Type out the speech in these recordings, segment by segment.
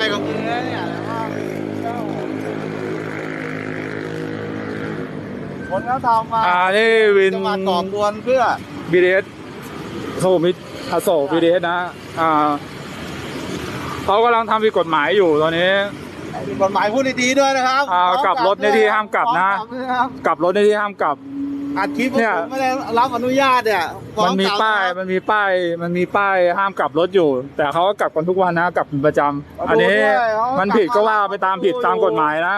ไปกับมือเนี่ยแต่ว่าคนเขาทำมาอ่านี่วินจะมาก่อกวนเพื่อ BDS โซมิตอโศก BDS นะ อ่าเขากำลังทำผิดกฎหมายอยู่ตอนนี้มีกฎหมายพูดดีๆด้วยนะครับอ่ากลับรถในที่ห้ามกลับนะฟ้องกลับด้วยนะครับกลับรถในที่ห้ามกลับ อัดคลิปเนี่ย ผมไม่ได้รับอนุญาตเนี่ยฟ้องมันมีกลับป้ายนะครับมันมีป้ายมันมีป้ายห้ามกลับรถอยู่ แต่เขาก็กลับกันทุกวันนะกลับเป็นประจำอันนี้มันผิดก็ว่าไปตามผิดตามกฎหมายนะ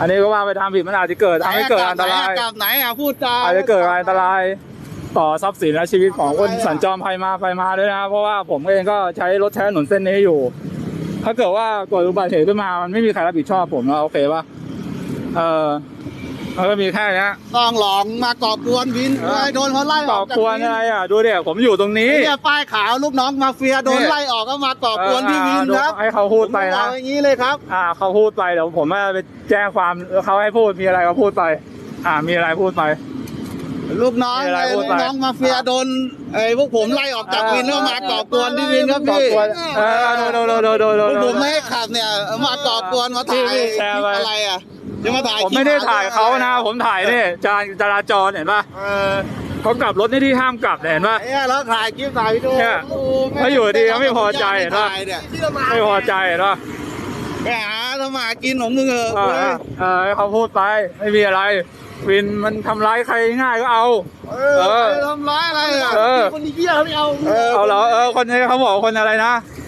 อันนี้ก็ว่าไปตามผิดมันอาจจะเกิดทำให้เกิดอันตราย กลับไหนอะพูดจา อาจจะเกิดอันตรายต่อทรัพย์สินและชีวิตของคนสัญจรไปมาไปมาด้วยนะเพราะว่าผมเองก็ใช้รถใช้ถนนเส้นนี้อยู่ ถ้าเกิดว่าเกิดอุบัติเหตุขึ้นมามันไม่มีใครรับผิดชอบผมแล้วโอเคปะเออ มันก็มีแค่เนี้ยต้องหลองมาก่อกวนวินเออเลยโดนเขาไล่ก่อออกจากกวนวินอะไรอะ ดูเดี๋ยวผมอยู่ตรงนี้เนี่ยป้ายขาวลูกน้องมาเฟียโดนเนี่ยไล่ออกก็มาก่อกวนที่วินครับให้เขาพูดไปผมบนะอกอย่างนี้เลยครับ อ่าเขาพูดไปเดี๋ยวผมจะไปแจ้งความเขาให้พูดมีอะไรก็พูดไป อ่ามีอะไรพูดไปลูกน้องมีอะไรไอ้พูลูดกไปน้องมาเฟียโดนไอ้พวกผมไล่ออกจากวินแล้วมาก่อกวนที่วินครับก่อพี่กวนเออโดนโดนโดนโดนโดพนวกโดผนมไม่ให้ขับเนี่ยมาก่อกวนมาถ่ายพี่คแชร์ลิปไปอะไรอะ จะมาถ่ายผมไม่ได้ถ่ายเขานะ ผมถ่ายนี่จราจราจรเห็นป่ะเออเขากลับรถในที่ห้ามกลับเนี่ยเห็นป่ะไอ้เนี่ยแล้วถ่ายคลิปถ่ายวิดีโอเนี่ยโอ้โหเขาอยู่ดีเขาไม่พอใจไม่เห็นปะถ่ายเนี่ยไม่พอใจเห็นป่ะไปหาทำมาหากินของมึงเออเออเออให้เขาพูดไปไม่มีอะไรวินมันทำร้ายใครง่ายก็เอา เอเอออไปทำร้ายอะไรอะเออคนนี้เหี้ยเขาไม่เอา เอาเหรอเออคนนี้เขาบอกคนอะไรนะเออ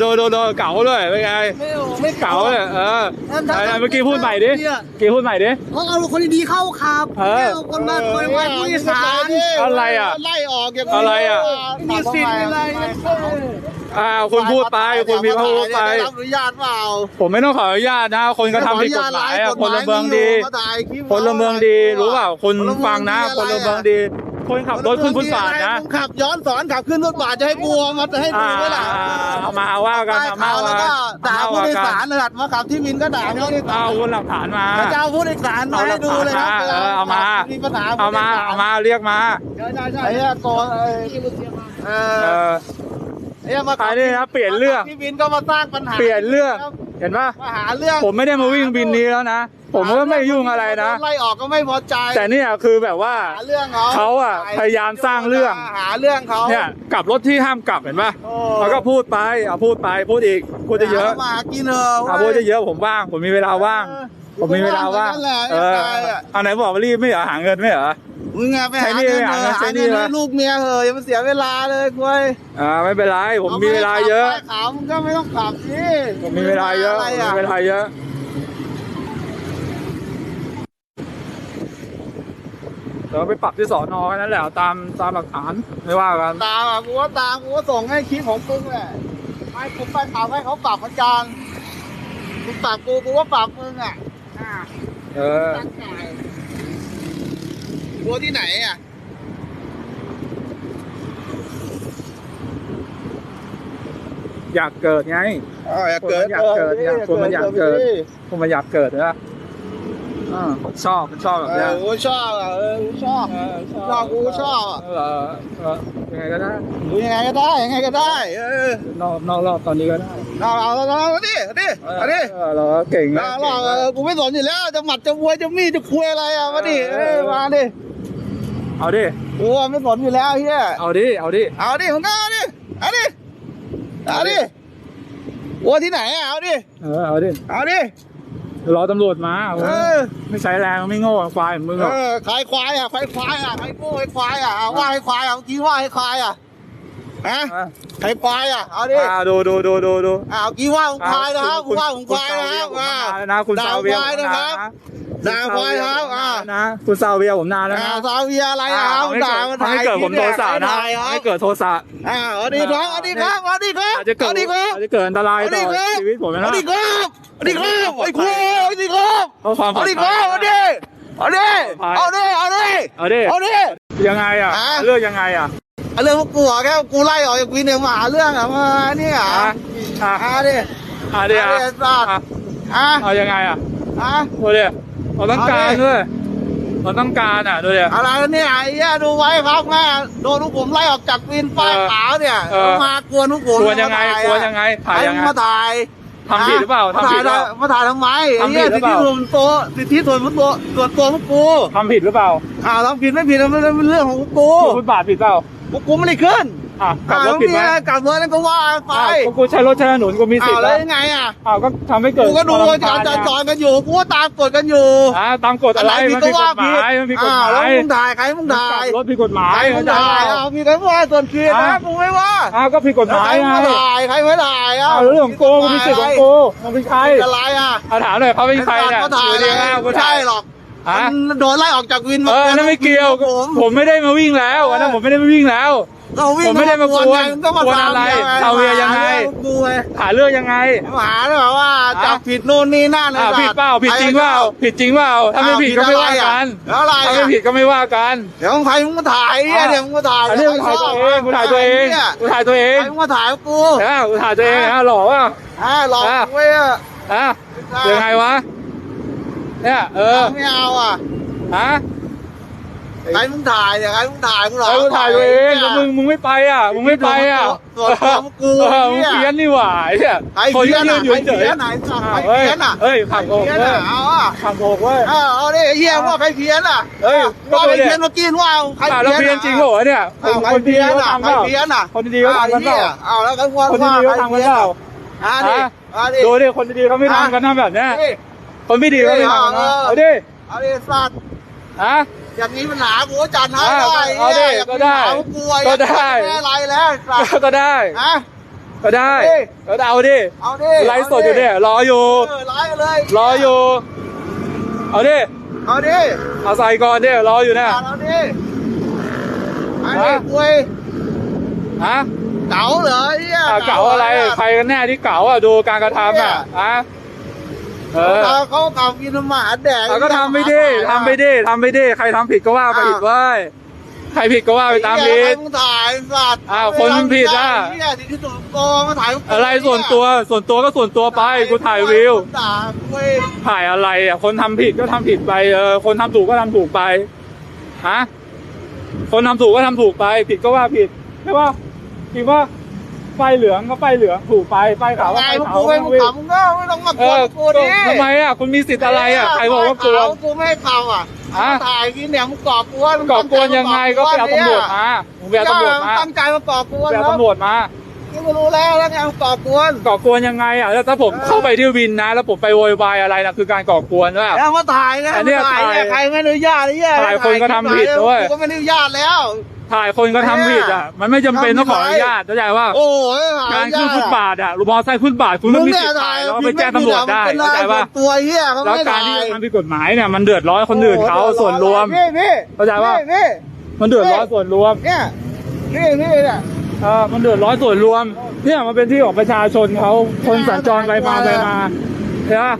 โดนโดนโดนเก๋าเลยเป็นไงไม่เอาไม่เก๋าเลยเออไหนๆเมื่อกี้พูดใหม่ดิเมื่อกี้พูดใหม่ดิเขาเอาคนดีๆเข้าขับเออ ไม่เอาคนมาคอยว่าผู้โดยสารอะไรอะไล่ออกอย่างนี้อะไรอะ มีสิทธิ์อะไรอ่าคุณพูดไปคุณมีพูดไปได้รับอนุญาตเปล่าผมไม่ต้องขออนุญาตนะ คนกระทำผิดกฎหมายอะพลเมืองดีมาถ่ายคลิปพลเมืองดีรู้เปล่าคุณฟังนะพลเมืองดี คนขับรถขึ้นฟุตบาทนะมึงขับย้อนสอนขับขึ้นฟุตบาทจะให้กลัวมาจะให้ดูอ่าไว้ล่ะเอามาว่ากันป้ายเอามาขาวแล้วว่าก็ด่าผู้โดยกัสารนะครับมาขับที่วินก็ด่าผู้โดยสาเอารคุณหลักฐานมาพระเจ้าผู้โดยสารมาให้ดูเลยครับเออเอามามีปัญหาเอามาเอามาเรียกมาใช่ใช่ใช่ไอ้เนี่ยโกนไอ้เอเอออไอ้เนี่ยมาใครนี่นะเปลี่ยนเรื่องที่วินก็มาสร้างปัญหาเปลี่ยนเรื่องเห็นปะมาหาเรื่องผมไม่ได้มาวิ่งบินนี้แล้วนะ ผมก็ไม่ยุ่งอะไรนะไล่ออกก็ไม่พอใจแต่เนี่ยคือแบบว่าหาเรื่องเขาเขาอะพยายามสร้างเรื่อง หาเรื่องเขาเนี่ยกลับรถที่ห้ามกลับเห็นปะโอ้แล้วก็พูดไปเอาพูดไปพูดอีกพูดเยอะหามาหากินเถอะๆเอาพูดเยอะๆผมว่าง ผมมีเวลาว่าง ผมมีเวลาว่างนั่นแหละเออตายอะเอาไหนบอกว่ารีบไม่เหรอหาเงินไม่เหรอ มึงอะไปหาใช้หนี้เงินไปเถหาอะเงินใช้หาหนี้เงินมาให้ลูกเมียเถอะอย่ามาเสียเวลาเลยคุยอ่าไม่เป็นไรผมมีเวลาเยอะป้ายขาวมึงก็ไม่ต้องขับสิผมมีเวลาเยอะอะไรผมอะมีเวลาเยอะ เดี๋ยวไปปรับที่สอนอแค่นั้นแหละตามตามหลักฐานไม่ว่ากันตามอะกูว่าตามกูก็ส่งให้คลิปของมึงแหละไม่กูไปปรับให้เขาปรับเหมือนกันมึงปรับกูกูก็ปรับมึงอะอ่าเออตั้งใจกลัวที่ไหนอะอยากเกิดไงอ๋ออยากเกิดคนมันอยากเกิดเนี่ยคนมันอยากเกิดดิผมมาอยากเกิดนะ อ่าชอบชอบแบบเอเนี้อยกูชอบอะเออกูชอบเออชอบกูชอบอะเออเออยังไงก็ได้ดูยังไงก็ได้ยังไงก็ได้ เออนอกนอกรอบตอนนี้ก็ได้เอาเอาเอาเอาดิเอาดิเอาดิเออเราก็เก่งนะเอาเอาเอากูไม่สนอยู่แล้วจะหมัดจะมวยจะมีดจะคุยอะไรอะมาดิเออมาดิเอาดิกูอะไม่สนอยู่แล้วเฮียเอาดิเอาดิเอาดิมึงก็เอาดิเอาดิเอาดิวัวที่ไหนอะเอาดิเออเอาดิเอาดิ รอตำรวจมาเออ ไม่ใช้แรงไม่โง่ควายเหมือนมึงหรอกเออขายควายอะขายควายอะขายโง่ให้ควายอะเอาว่าให้ควายอะเมื่อกี้ว่าให้ควายอะฮะอะขายควายอะเอาดิอ่าดูดูดูดูดูอ้าวกี่ว่าของควายนะครับคุณว่าของควายนะครับคุณอ่าซาเวียผมนานแล้วนะคุณด่าซาเวียควายนะครับ ด่าควายครับอ่านะคุณซาเวียผมนานแล้วอ่านะซาเวียอะไรอะครับไม่ด่าเกิดมันทำให้เกิดผมโทสะนะถ่ายครับให้เกิดโทสะอ่าเอาดิครับเอาดิครับเอาดิครับอาจจะเกิดเอาดิครับอาจจะเกิดอันตรายเอาดิต่อครับชีวิตผมนะเอาดิครับเอาดิครับไอ้ควายเอาดิครับเพราะความปลอเอาดดิคภัรัยบเอาดิเอาดิเอาดิเอาดิเอาดิเอาดิยังไงอะอะเลือกยังไงอะเอาเรื่องพวกกูอะแค่กูไล่ออกจากวินเนี่ยมาหาเรื่องอะมาเนี่ยอะอะอะอะดิอะดิอะเอาดิสัตว์อะอะเอายังไงอะอะเอาดิ เอาต้องการเอาดิด้วยมันต้องการอะดูดิอะไรเนี่ยไอ้เหี้ยดูไว้ครับแม่โดนลูกผมไล่ออกจากวินป้ายเออขาวเนี่ยเออมากวนลูกผมกวนยังไงมากวนยังไงถ่ายยังไงมาถ่ายทำผิดหรือเปล่ามาทำผิถ่ายดหรือเปล่ามาถ่ายทำไมไอ้ทำผิเหี้ยดหรืสิอทเปธิล่าส่วนตัวสิทธิส่วนตัวส่วนตัวพวกกูทำผิดหรือเปล่าอ้าวทำผิดไม่ผิดมันเป็นเรื่องของกูฟุตบาทผิดเปล่าพวกกูไม่ได้ขึ้น อะกลับรถผิดไหมอ้าวแล้วกลับรถนั่นก็ว่าไปอ้าวก็กูใช้รถใช้ถนนกูมีสิอ้าทวธิ์แล้แล้ววยังไงอะอ้าวก็ทำให้เกิดกูก็ดูควมจรำคราญจนะรกันอยู่กูก็ตามกฎกันอยู่อ่าตามกฎอะไรผิดมันก็ผิดกว่าฎหมายมันผิดกฎอ้าหวแล้วมายมึงถ่ายใครมึงถ่ายรถผิดกฎหมายใครมึงเข้าใจถ่ายเปล่าเอาพี่ก็ว่าส่วนผิดอะนะมึงไม่ว่าอ้าวก็ผิดกฎหมายใครไงไม่ถ่ายใครไม่ถ่ายอ้าวเรื่องของกูกูมีสิทธิ์ของกูมันเป็นใครอะไรอะอาถามหน่อยเขาเป็นใครเนี่ยก็ถ่ายอยู่เลดียๆอ้าวกูไม่ถ่าใช่ยหรอกฮะมันโดนไล่ออกจากวินเออนั่นไม่เกี่ยว ผม ผมไม่ได้มาวิ่งแล้วอันนั้นผมไม่ได้มาวิ่งแล้ว เราวิ่งผมไม่ได้มากวนไงงก็มากวนอะไรตเอาเวียยังไงกูไงหาเรื่องยังไงหาเลยแบบว่าจับผิดนู่นนี่นั่นอ่าไอ้ผิดสัตว์เปล่าผิดจริงเปล่าผิดจริงเปล่าถ้าไม่ผิดก็ไม่ว่ากันแล้วอะไรถ้าอะไม่ผิดก็ไม่ว่ากัน เดี๋ยวใครมึงมาถ่ายเนี่ยเดี๋ยวมึงมาถ่ายอันนี้กูถ่ายตัวเองกูถ่ายตัวเองนี่ยกูถ่ายตัวเองใครมึงมาถ่ายกูเออกูถ่ายตัวเองฮะหล่อว่ะอ่าหลอกอะกูเว้ยอะอะยังไงวะเนี่ยเออไม่เอาอะฮะ ใครมึงถ่ายเนี่ยใครมึงถ่ายมึงหลอกไอ้กูถ่ายตัวเองแล้วมึงมึงไม่ไปอะ มึงไม่ไปอะส่วนตัวของกูเออมึงเนี่ยเพี้ยนนี่หว่าไอ้เนี่ยใครคนเพี้ที่ยนยือะนอยู่ใครเฉยเพี้ยนไหนสัตว์ใครเฮ้ยเพี้ยนอะเฮ้ยขับใครโอกเพี้ยนเว้ยอะเอาอะขับโอกเว้ยเออเอาดิไอ้เฮียว่าใครเพี้ยนอะเฮ้ยก็ว่าดูใครดิเพี้ยนเมื่อกี้ว่าใครอะแล้วเพี้เพี้ยยนนจริงเหรอเนี่ยอ้าวใครคนดีเพี้ยนเขาอะทำใครเปล่าเพี้ยนอะคนดีเขาทำกันเปล่าเอาแล้วกันว่าคนดีเขาทำกันเปล่าอะดิฮะอะดิดูดิคนดีๆเขาไม่ทำกันนะแบบเนี้ยดิคนไม่ดีเขาไม่ทำกันนะเออเอาดิเอาดิสัตว์ฮะ อย่างนี้ปัญหากูก็จัดให้อะได้เอาดิหี้ยก็ได้อย่าปหากูอะก็ได้อย่าปอะไรแล้วสัตว์ก็ได้ฮะก็ได้เอาดิก็เอาดิเอาดิไลฟ์สดอยู่เนี่ยรออยู่เออไลฟ์เลยรออยู่ เอาดิเอาดิเอาใส่ก่อนดิรออยู่เนี่ยเอาดิไอ้ดิฮะคุยฮะเก๋าเหรอไอ้เหี้ยอะเก๋าอะไรใครกันแน่ที่เก๋าอะดูการกระทำอะฮะ เออเขาเขาเก๋ากินหมาแดกเอาก็ทำไม่ดีทำไม่ดีทำไม่ดีใครทำผิดก็ว่าไปอีกเว้ยใครผิดก็ว่าไปตามไอ้ผิเหี้ยดมึงถ่ายสัตว์อ้าวคนมันผิดอะไอ้เหี้ยที่ส่วนตัวมาถ่ายกูอะไรส่วนตัวส่วนตัวก็ส่วนตัวไปกูถ่ายวิวด่าคุยถ่ายอะไรอะคนทำผิดก็ทำผิดไปเออคนทำถูกก็ทำถูกไปฮะคนทำถูกก็ทำถูกไป ผิดก็ว่าผิดใช่ป่ะผิดว่า ไฟเหลืองก็ไฟเหลืองถูกไปไฟขาวก็ไงไฟมึงขาวกูไม่มึงวิ่งขำมึงก็ไม่ต้องมากเอวนอกูดิทำไมอะคุณมีสิทธิ์อะไรอะใครบอกว่ากลัวเขกูไม่ให้เขาอะฮะมึงถ่ายกินเนี่ยมึงก่อกวนก่อกวนยังไงก็ไปเอาตำรวจมามึงไปเอาตำรวจมาตั้งใจมาก่อกวนไปเอาแล้วตำรวจมากูก็รู้แล้วแล้วไงมึงก่อกวนก่อกวนยังไงอะแล้วถ้าผมเออเข้าไปที่วินนะ แล้วผมไปโวยวายอะไรนะคือการก่อกวนว่าแล้วมาถ่ายนะอันเนี้ยมาถ่ายเนี่ยถ่ายใครไม่อนุญาตไอ้เหี้ยถ่ายคนก็ทำผิดด้วยกูก็ไม่อนุญาตแล้ว ถ่ายคนก็ทำผิดอะ มันไม่จำเป็นต้องขออนุญาตเข้าใจว่า โอ้ยการขึ้นฟุตบาทอะมอไซค์ฟุตบาทคุณมึต้องงมีเนี่สิยทธิ์ถ่าถ่ายยแล้วก็ไปแจ้งตำรวจได้เป็นเข้าใจส่ว่าวนตัวเหี้ยเขาแล้วไม่การถ่ายที่จะทำผิดกฎหมายเนี่ยมันเดือดร้อนคนอื่นเขาส่วนรวม พี่พี่เข้าใจปะพี่มันเดือดร้อนส่วนรวมเนี่ยพี่พี่เนี่ย เออมันเดือดร้อนส่วนรวม เนี่ยมันเป็นที่ของประชาชนเขาคนสัญจรไปมาไปมาใช่ปะ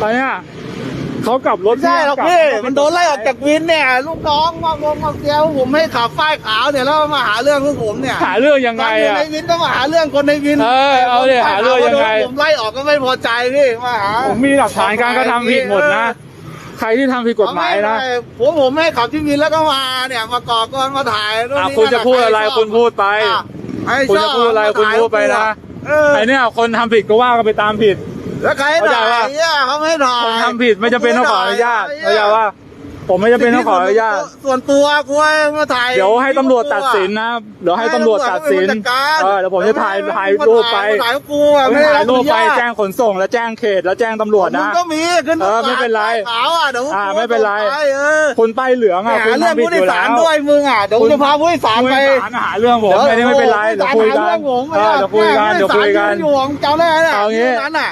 ตอนเนี้ย เขากลับรถไม่ใช่หรอกลับพี่มันโดนไล่ออกจากวินเนี่ย ลูกน้องมาวงมาเกลียวผมให้ขับป้ายขาวเนี่ยแล้วมาหาเรื่องพวกผมเนี่ยหาเรื่องยังไงตอนอยู่อะในวินก็มาหาเรื่องคนในวินเออเอาดิหาเรื่องยังไงผมไล่ออกก็ไม่พอใจพี่มาหาผมมีหลักฐานการกระทำผิดหมดนะใครที่ทำผิดกฎหมายนะไไผมผมไม่ขับที่วินแล้วก็มาเนี่ยมาก่อกวนมาถ่ายนู่นอะนี่คุณจะพูดอะไรใชบคุณพูดไปอะใครคุณชจะอบพูดอะไรมาคุณถ่ายพูดไปนะเออไอเนี่ยคนทำผิดก็ว่ากันไปตามผิด แล้วใครเข้าใจถ่ายปะเนี่ยเขาไม่ถ่ายคนทำผิดไม่จำเป็นต้องขออนุญาตเข้าใจว่า ผมไม่จำเป็นต้องขออนุญาต ส่วนตัวกูให้มาถ่ายเดี๋ยวให้ตำรวจตัดสินนะเดี๋ยวให้ตำรวจตัดสินเออเดี๋ยวผมจะถ่ายถ่ายรูปไปมาถ่ายกูอะผมไม่ได้ถ่ายรูปไปอนุญาตแจ้งขนส่งและแจ้งเขตแล้วแจ้งตำรวจมึงนะก็มีขึ้นเออไม่เป็นไรขาวอะเดี๋ยวอ่าไม่เป็นไรเออคุณป้ายเหลืองหาอะคุณเรื่องทำผิดผู้อโดยยู่สาแล้รวด้วยมึงอะเดี๋ยวกูจะพาผู้โดยสารผู้ไปโดยสารหาเรื่องผมไม่ได้ไม่เป็นไรเดี๋ยวคุยกันผู้โดสารหาเรื่องผมเออเดี๋ยวคุยกันเดี๋ยวคุยกันผู้โดสารอยู่ของจำได้ไหมเอางี้นั้นอะ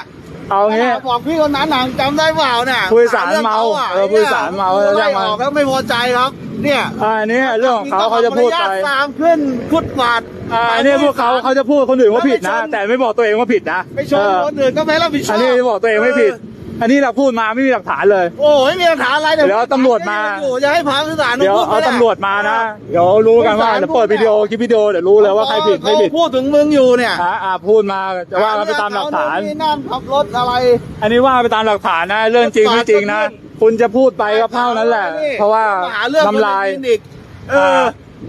เอางี้ บอกพี่คนนั้นน่ะจำได้เปล่าเนี่ยผู้โดยสารเมาหรื่องขะเออผู้โดยสารเมาไล่เรื่องอมันอกแล้วไม่พอใจครับ เนี่ยอ่าอันนี้เรื่องของเขาเขาจะพูดไปมีต้องขออนุญาตตามขึ้นฟุตบาท อ่าอันนี้พวกเขาเขาจะพูดคนอื่นว่าผิดนะ แต่ไม่บอกตัวเองว่าผิดนะไปชนเออคนอื่นก็ไม่รับผิดชอบอันนี้บอกตัวเองไม่ผิด อันนี้เราพูดมาไม่มีหลักฐานเลย โอ้ยไม่มีหลักฐานอะไรเดี๋ยวเอาตำรวจมาอยู่จะให้พาผู้โดยสารเดี๋ยวพูเอาไม่ได้ตำรวจมานะเดี๋ยวรู้กันว่าเดี๋ยวเปิดวิดีโอคลิปวิดีโอเดี๋ยวรู้เลยว่าใครผิดไม่ผิดเขาพูดถึงมึงอยู่เนี่ยอ่าอ่าพูดมาจะว่ากันไปตามหลักฐานเอนี่นั่นขับรถอะไร อันนี้ว่าไปตามหลักฐานนะ เรื่องจริงไม่จริงนะคุณจะพูดไปก็เท่านั้นแหละ เพราะว่าหาเรื่องคนน้ำลายในวินอีกเอออ่า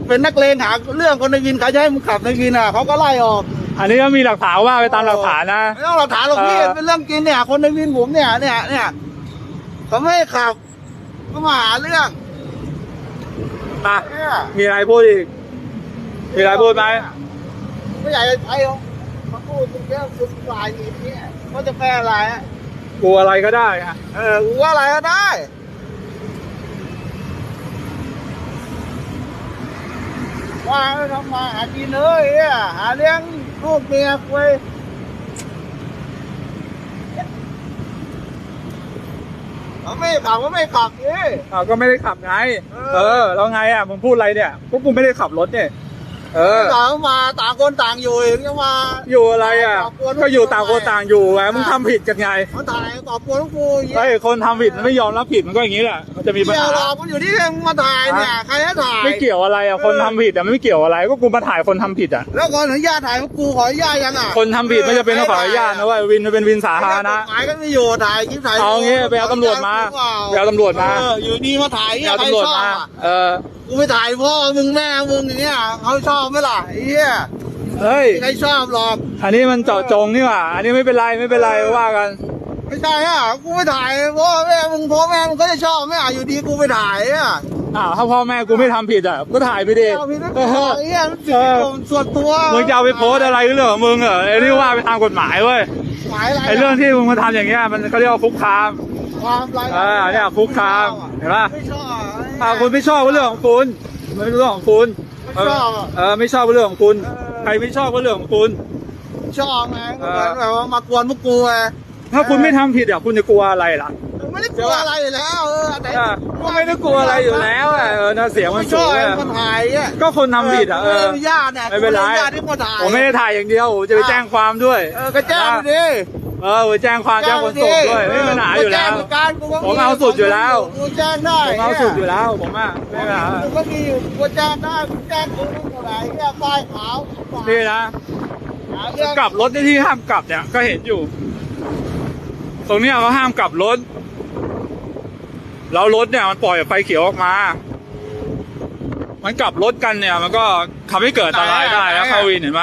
เป็นนักเลงหาเรื่องคนในวินเขาจะให้มึงขับในวินอะเขาก็ไล่ออก อันนี้ก็มีหลักฐานว่าไปตามหลักฐานนะ ไม่ต้องหลักฐานหรอกพี่ เออ เป็นเรื่องจริงเนี่ย คนในวินผมเนี่ยเนี่ยเนี่ยเขาไม่ให้ขับก็มาหาเรื่องมา เนี่ยมีอะไรพูดอีก มีอะไรพูดไหม ไม่อยากจะใช้หรอกมาพูดเป็นเรื่องสุดฝ่ายอีกเนี่ยเขาจะแปลอะไรอะกลัวอะไรก็ได้อะเออกูว่าอะไรก็ได้ ว่าให้ทำมาหากินเลยเนี่ยหาเลี้ยงลูกเมียคุยเขาไม่ขับก็ไม่ขับนี่อ้าวก็ไม่ได้ขับไงเออเออ แล้วไงอะ มึงพูดอะไรเนี่ยพวกกูไม่ได้ขับรถเนี่ย เออ ต่างมาต่างคนต่างอยู่อีกยังมา อยู่อะไรอะก็อยู่ต่างคนต่างอยู่ไงมึงทำผิดกันไงเขาถ่ายตอบกวนลูกกูอย่างไอ้เงี้ยยคนทำผิดมันไม่ยอมรับผิดมันก็อย่างนี้แหละมันจะมีปัญเกี่ยวหาหรอกมันอยู่ที่มึงมาถ่ายเนี่ยใครให้ถ่ายไม่เกี่ยวอะไรอะคนทำผิดอะไม่เกี่ยวอะไรก็กูมาถ่ายคนทำผิดอะ แล้วก่อนอนุญาตถ่ายพวกกูขออนุญาตยังอะคนทำผิดไม่จะเป็นต้องขออนุญาตนะเว่าวินมันเป็นวินสาธารณะกฎหมายก็ไม่อยู่ถ่ายคลิปถ่ายเอางี้ไปเอาตำรวจมาไปเอาตำรวจมา เอออยู่ดีมาถ่ายไปเอาใครตำรวจชอบมา อะเออ กูไปถ่ายพ่อมึงแม่มึงอย่างเงี้ยเขาชอบไหมล่ะไอ้เหี้ยเฮ้ย ใครชอบหรอก อันนี้มันเจาะจงนี่หว่า อันนี้ไม่เป็นไรไม่เป็นไรว่ากัน ไม่ใช่อะกูไปถ่ายพ่อแม่มึงพ่อแม่มึงก็จะชอบไหมอะอยู่ดีกูไปถ่ายอะอ้าวถ้าพ่อแม่กูไม่ทำผิดอะก็ถ่ายไปดิเอาพี่ไม่เอพออไอ้เหี้ยมันสิทธิของส่วนตัวมึงจะเอาไปโพสต์อะไรก็เรื่องของมึงเหรอไอ้นี่ว่าไปตามกฎหมายเว้ยหมายอะไรไอ้เรื่องที่มึงมาทำอย่างเงี้ยมันเขาเรียกว่าคุกคาม ความไรเออเนี่ยคุกคามเห็นปะ ไม่ชอบ ถ้าคุณไม่ชอบก็เรื่องของคุณมันเป็นเรื่องของคุณไม่ชอบอะเออไม่ชอบก็เรื่องของคุณเออ ใครไม่ชอบก็เรื่องของคุณ ชอบไงก็เหมือนแบบว่ามากวนพวกกูไงถ้าคุณไม่ทำผิดอะคุณจะกลัวอะไรล่ะกูไม่ได้กลัวอะไรอยู่แล้วเออแต่เออก็ไม่ได้กลัวอะไรอยู่แล้วอะเออน่าเสียงมันไม่ชสูองบอะมันถ่ายอะก็คนทำผิดอะเออ ไม่อนุญาตเนี่ยไม่เป็นไรกูอนุญาตที่มาถ่าย ผมไม่ได้ถ่ายอย่างเดียวผมจะไปแจ้งความด้วย เออก็แจ้งไปดิ เออไปแจ้งความแจ้งคนส่งด้วยไม่มีปัญหาอยู่แล้วกูจ้งการกูก็ผมเอาสุดอยู่แล้ว กูแจ้งได้ผมเอาสุดอยู่แล้วผมอะไม่มีปัญหากูก็มีอยู่กูแจ้งได้กูแจ้งกูไม่เท่าไหร่เนี่ยป้ายขาวนี่นะหาเรื่องกลับรถในที่ห้ามกลับเนี่ยก็เห็นอยู่ ตรงเนี้ยเขาห้ามกลับรถแล้วรถเนี่ยมันปล่อยไฟเขียวออกมา มันกลับรถกันเนี่ย มันก็ทำให้เกิดอันตรายได้แล้วเข้าวินเห็น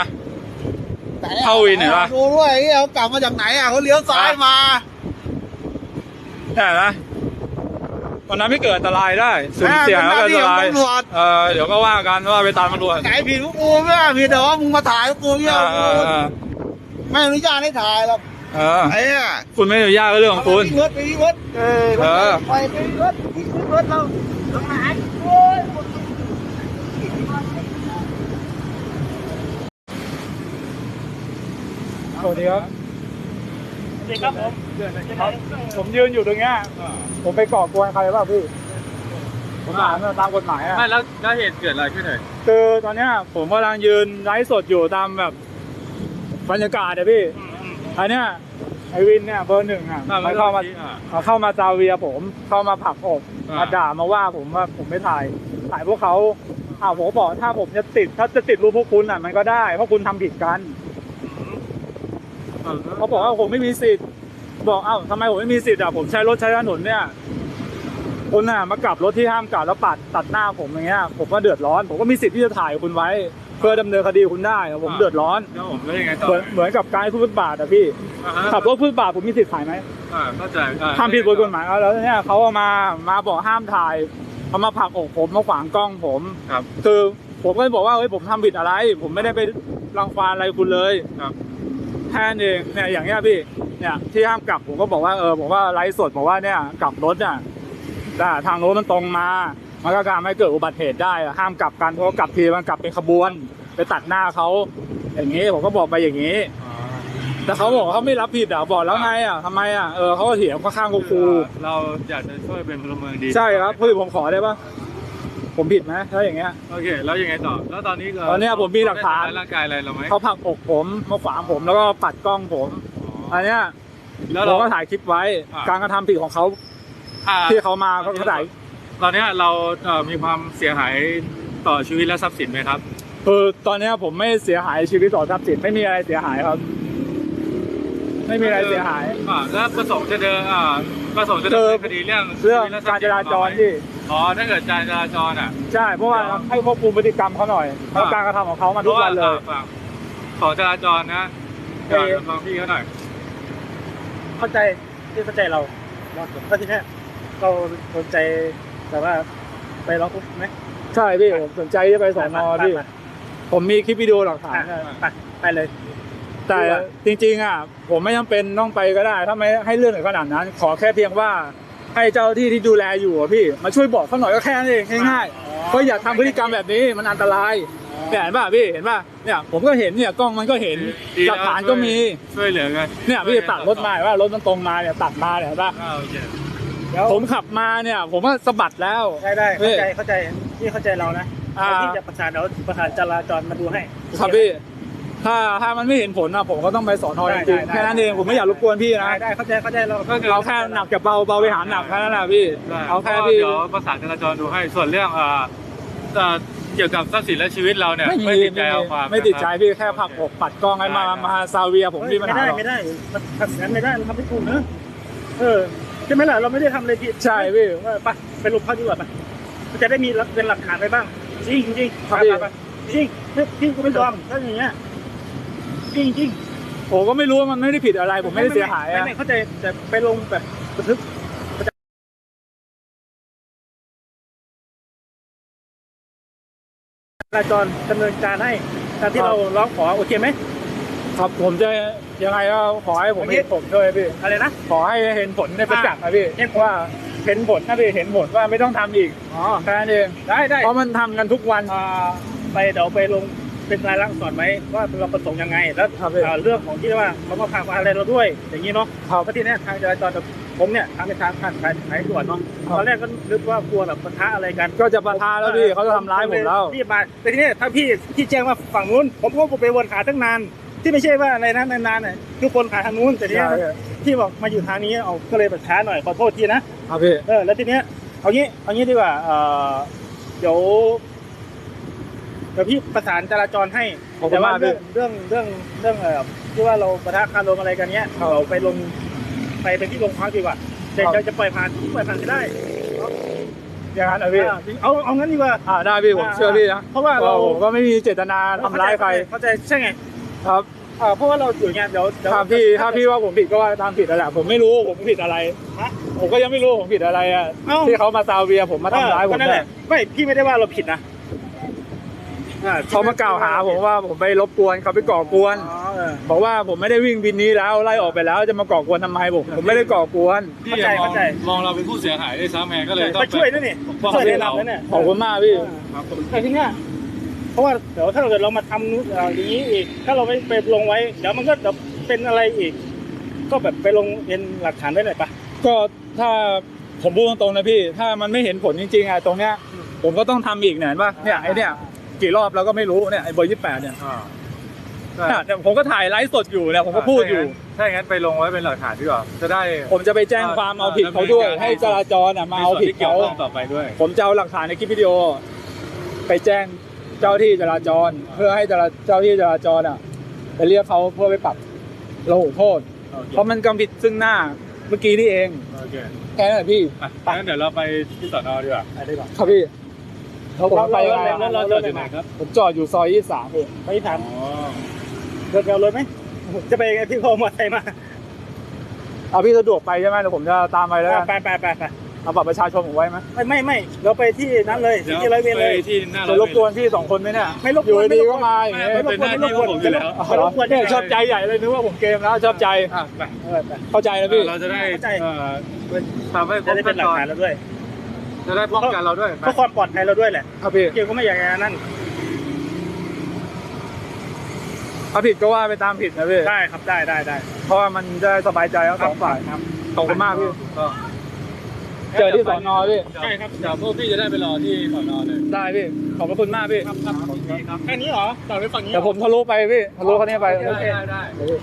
ไหมเข้าวินเห็นปะดูด้วยไอ้เหี้ยเขากลับมาจากไหนอะเขาเลี้ยวซ้ายมาใช่ไหมวันนั้นไม่เกิดอันตรายได้สูญเสียแล้วก็อันตรายตำรวจเออเดี๋ยวก็ว่ากันว่าไปตามตำรวจไหนผิดพวกกูไม่ได้ผิดแต่ว่ามึงมาถ่ายพวกกูเอเนี่ยอเออเออไม่อนุญาตให้ถ่ายหรอกเออไอ้เนี่ยคุณไม่อนุญาตก็เรื่องของคุณ ไปรถไปรถเออเออ ไปไปรถไปรถเราทำไมโอ้ย ส วัสดีครับสวัสดีครับผมผมยืนอยู่ตรงเนี้ยผมไปก่อกวนใครเปล่าพี่ผมถามว่าตามกฎหมายอะไม่แล้วแล้วเหตุเกิดอะไรขึ้นเลยคือตอนเนี้ยผมกำลังยืนไลฟ์สดอยู่ตามแบบบรรยากาศอะพี่อันเนี้ยไอวินเนี่ยเบอร์หนึ่งอะมันเข้ามาเขาเข้ามาซาเวียผมเข้ามาผลักอกอ่ามมาด่ามาว่าผมว่าผมไม่ถ่ายถ่ายพวกเขาอ้าวผมก็บอกถ้าผมจะติดถ้าจะติดรูปพวกคุณอะมันก็ได้เพราะคุณทำผิดกัน เขาบอกว่าผมไม่มีสิทธิ์บอกเอ้าทำไมผมไม่มีสิทธิ์อะผมใช้รถใช้ถนนเนี่ยคุณน่ะมากลับรถที่ห้ามกลับแล้วปัดตัดหน้าผมอย่างเงี้ยผมก็เดือดร้อน ผมก็มีสิทธิ์ที่จะถ่ายคุณไว้ เพื่อดำเนินคดีคุณได้อะผมเดือดร้อนแล้วผมแล้วยังไงต่อเหมือนเหมือนกับการขึ้นฟุตบาทอะพี่อ่าฮะขับรถฟุตบาทผมมีสิทธิ์ถ่ายไหมอ่าเข้าใจอ่ทำผิดกฎหมายเอาแล้วเนี่ยเขาเอามามาบอกห้ามถ่ายเขามาผลักอกผมมาขวางกล้องผม ครับ คือผมก็เลยบอกว่าเฮ้ยผมทำผิดอะไร ผมไม่ได้ไปรังควานอะไรคุณเลย ครับ แค่นั้นเองเนี่ยอย่างเงี้ยพี่เนี่ยที่ห้ามกลับผมก็บอกว่าเออบอกว่าไลฟ์สดบอกว่าเนี่ยกลับรถเนี่ยแต่ทางโน้นมันตรงมามันก็การไม่เกิดอุบัติเหตุได้อะห้ามกลับกันเพราะว่ากลับทีมันกลับเป็นขบวน ไปตัดหน้าเขาอย่างนี้ผมก็บอกไปอย่างนี้อ๋อแต่เขาบอกว่าเขาไม่รับผิดอะบอกแล้วไงอะทำไมอะเออเขาก็เถียงข้างๆกูครูเราอยากจะช่วยเป็นพลเมืองดี ใช่ครับพี่ผมขอได้ปะ ผมผิดไหมถ้าอย่างเงี้ย โอเค แล้วยังไงต่อ แล้วตอนนี้ตอนเนี้ยผมมีหลักฐานเขได้ทำร้ยร่างกายอะไรเราไหมเขาผลักอกผมมาขวางผมแล้วก็ปัดกล้องผมอ๋อ อันเนี้ยแล้วผเรามก็ถ่ายคลิปไว้ อ่า การกระทำผิดของเขาอ่าที่เขามาเขาก็ถ่ายตอนเนี้ยเราเอ่อมีความเสียหายต่อชีวิตและทรัพย์สินไหมครับ คือตอนเนี้ยผมไม่เสียหายชีวิตต่อทรัพย์สินไม่มีอะไรเสียหายครับ ไม่มีอะไรเสียหาย อ่าแล้วประสงค์จะเดินอ่าประสงค์จะดำเนินคดีเรื่องเรื่องชีวิตและทการพย์จสินราจรไหมที่ อ๋อถ้าเกิดการจราจรอะ ใช่ เพราะว่าให้ควบคุมพฤติกรรมเขาหน่อยเพราะการกระทำของเขามาทุกวันเลยพราะาฝั่งของจราจรนะเอ่อเดี๋ยวฟังพี่เขาหน่อย เข้าใจที่เข้าใจเราก็ทีเนี้ยเราสนใจแต่ว่าไปร้องทุกข์ไหมใช่พี่ผมสนใจจะไปสอนอพี่ไปผมมีคลิปวิดีโอหลักฐานไปไปไปเลย แต่จริงๆอะผมไม่จำเป็นต้องไปก็ได้ ถ้าไม่ให้เรื่องถึงขนาดนั้น ขอแค่เพียงว่า ให้เจ้าที่ที่ดูแลอยู่อะพี่มาช่วยบอกเขาหน่อยก็แค่นั้นเองง่ายๆก็อย่าทำพฤติกรรมแบบนี้มันอันตรายเนี่ยเห็นป่ะพี่เห็นป่ะเนี่ยผมก็เห็นเนี่ยกล้องมันก็เห็นดีหลักฐานก็มีช่วยเหลือกันเนี่ยพี่ตัดรถมาเห็นว่ารถมันตรงมาเนี่ยตัดมาเนี่ยเห็นป่ะอ่าโอเคแล้วผมขับมาเนี่ย ผมก็สะบัดแล้ว ได้ได้พี่เข้าใจเข้าใจที่เข้าใจเรานะอ่าที่จะประสานเดี๋ยวประสานจราจรมาดูให้ครับพี่ ถ้าถ้ามันไม่เห็นผลนะผมก็ต้องไปสอนอจริงๆแค่นั้นเองผมไม่อยากรบกวนพี่นะได้ได้เข้าใจเข้าใจเราก็คือเอาแค่หนักกับเบาเบาไปหาหนักแค่นั้นแหละพี่ได้เอาแค่พี่เดี๋ยวประสานจราจรดูให้ส่วนเรื่องเอ่อเอ่อเกี่ยวกับทรัพย์สินและชีวิตเราเนี่ยไม่ไม่มีติดใจเอาความไม่ติดใจนะครับพี่แค่ผลักอกปัดกล้องให้มาได้มาซาเวียผมเฮ้ยมีปัญไม่หาได้หรอกไม่ได้มันทำอย่างนั้นไม่ได้มันทำไม่ถูกนะเออใช่ไหมล่ะเราไม่ได้ทำอะไรผิดใช่พี่เออไปไปลงเขาดีกว่าไปมันจะได้มีเป็นหลักฐานไปบ้างจริงจริงครับไปพี่ไปไปจริงพี่พี่ก็ไม่ยอมถ้าอย่างเงี้ย จริงจริงผมก็ไม่รู้ว่ามันไม่ได้ผิดอะไร ผมไม่ได้เสียหายไม่อะไม่เข้าใจแต่ไปลงแบบบันทึกจราจรดำเนินการให้ตามที่เราร้องขอโอเคไหมครับผมจะยังไงก็ขอให้ผมโอเคเห็นผลด้วยพี่ อะไรนะ ขอให้เห็นผลในประจักษ์นะพี่เห็นผล ว่าเห็นผลนะพี่เห็นผลว่าไม่ต้องทำอีกอ๋อแค่นั้นเองได้ได้เพราะมันทำกันทุกวัน อ่าไปเดี๋ยวไปลง เป็นรายลักษณ์อักษรไหมว่าเราประสงค์ยังไง แล้วครับพี่อ่าเรื่องของที่ว่าเขามาพากอะไรเราด้วย อย่างนี้เนาะครับเพราะที่เนี้ยทางจราจรผมเนี่ยทางในทางผ่านสายสายด่วนเนาะครับ ตอนแรกก็นึกว่ากลัวแบบปะทะอะไรกันก็จะประทาแล้วพี่เขาจะทำร้ายผมแล้วพี่มาแต่ทีนี้ถ้าพี่พี่แจ้งว่าฝั่งนู้น ผมก็ไปวนขาตั้งนาน ที่ไม่ใช่ว่าอะไรนะนานๆน่ะทุกคนขาทางนู้นแต่ทีนี้ใช่พี่บอกมาอยู่ทางนี้เอาก็เลยแบบช้าหน่อยขอโทษทีนะ ครับพี่ เออแล้วทีเนี้ยเอางี้เอางี้ดีกว่าเออเดี๋ยว เดี๋ยวพี่ประสานจราจรให้ ขอบคุแต่ณว่ามากเรื่พี่องเรื่องเรื่องเรื่องเอ่อที่ว่าเราประทะคารมอะไรกันเนี้ยครับเราไปลงไปเป็นที่โรงพักดีกว่าจะครับจะจะปล่อยผ่านปล่อยผ่านก็ได้อย่างนั้นนะพี่อ่าเอาเอางั้นดีกว่า อ่าได้พี่ผมเชื่อพี่นะเพราะว่าเรา ผมก็ไม่มีเจตนาทำร้ายใครเข้าใจใช่ไงครับอ่าเพราะว่าเราอยู่เงี้ยเดี๋ยวเดี๋ยวถ้าพี่ถ้าพี่ว่าผมผิดก็ว่าตามผิดนั่นแหละผมไม่รู้ผมผิดอะไร ฮะ ผมก็ยังไม่รู้ผมผิดอะไรอะเอ้า ที่เขามาซาเวียผมมาทำร้ายผมก็นั่นแหเนี่ละยไม่พี่ไม่ได้ว่าเราผิดนะอ่ เขามากล่าวหาผมว่าผมไปรบกวนเขาไปก่อกวน อ๋อเออ บอกว่าผมไม่ได้วิ่งบินนี้แล้วไล่ออกไปแล้วจะมาก่อกวนทำไมผมผมไม่ได้ก่อกวนพี่เข้าใจมองเข้าใจ มองเราเป็นผู้เสียหายได้วยซ้ำไงก็เลยต้องมาช่วยด้วยนี่ปกป้องช่วยให้แนะเรานำแล้วเนี่ยขอบคุณมากพี่ครับผมแต่ทีเนี้ยเพราะว่าเดี๋ยวถ้าเกิดเรามาทำนู้นเอ่ออย่างนี้อีก ถ้าเราไม่ไปลงไว้ เดี๋ยวมันก็เดี๋ยวเป็นอะไรอีก ก็แบบไปลงเป็นหลักฐานได้หน่อยปะ ก็ถ้าผมพูดตรงๆนะพี่ ถ้ามันไม่เห็นผลจริงๆอะตรงเนี้ยผมก็ต้องทำอีกเนี่ยเห็นป่ะเนี่ยไอเนี่ย กี่รอบเราก็ไม่รู้เนี่ยไอเบอร์ยี่แปดเนี่ยอ่าเนี่ยเดี๋ยวผมก็ถ่ายไลฟ์สดอยู่เนี่ยผมก็พูดอยู่ ถ้าอย่างนั้นไปลงไว้เป็นหลักฐานดีกว่าจะได้ผมจะไปแจ้งความเอาผิดเขาด้วย ให้จราจรอะมาเอาผิดในส่วนที่เกี่ยวเขาข้องต่อไปด้วย ผมจะเอาหลักฐานในคลิปวิดีโอ ไปแจ้งเจ้าที่จราจร เพื่อให้จราเจ้าที่จราจรอะไปเรียกเขาเพื่อไปปรับระหูโทษ โอเคเพราะมันกำผิดซึ่งหน้าเมื่อกี้นี่เองโอเคแค่นั้นแหละพี่ อะงั้นเดี๋ยวเราไปที่สอนอดีกว่าอะไรดีกว่าครับพี่ เขาผมไปยังไงเราเราเราเราจอดที่ไหนครับผมจอดอยู่ซอยยี่สามพี่ไปถามอ๋อเดินเร็วเลยไหมจะไปยังไงพี่เขามาไทยมาเอาพี่สะดวกไปใช่ไหมเดี๋ยวผมจะตามไปแล้วกันไปไปไปไปเอาบัตรประชาชนผมไว้ไหมไม่ไม่ไม่เราไปที่นั้นเลยเดี๋ยวที่ร้อยเวรเลยไปที่หน้าจะรบกวนพี่สองคนไหมเนี่ยไม่รบกวนอยู่ดีไม่รบกวนๆก็มาอย่างเงี้ยไม่เป็นหน้าที่ของผมอยู่แล้วไม่รบกวนเนี่ยชอบใจใหญ่เลยนึกว่าผมเกมแล้วชอบใจอะไปเออไปเข้าใจนะพี่เราจะได้เข้าใจเอ่อทำให้ครจะบได้เป็ขั้นนหลัตกอนฐานเราด้วย จะได้ป้องกันเราด้วยไปเพื่อความปลอดภัยเราด้วยแหละครับพี่เกี่ยวก็ไม่อยากอย่างนั้นถ้าผิดก็ว่าไปตามผิดนะพี่ได้ครับได้ได้ได้เพราะว่ามันจะสบายใจทั้งสองฝ่ายครับขอบคุณมากพี่ก็เจอที่สอนอพี่ใช่ครับเดี๋ยวพวกพี่จะได้ไปรอที่สอนอเลยได้พี่ขอบพระคุณมากพี่ครับครับแค่นี้เหรอต่อไปฝั่งนี้เดี๋ยวผมทะลุไปพี่ทะลุเขาเนี่ยไปได้ได้ได้เดี๋ยวพี่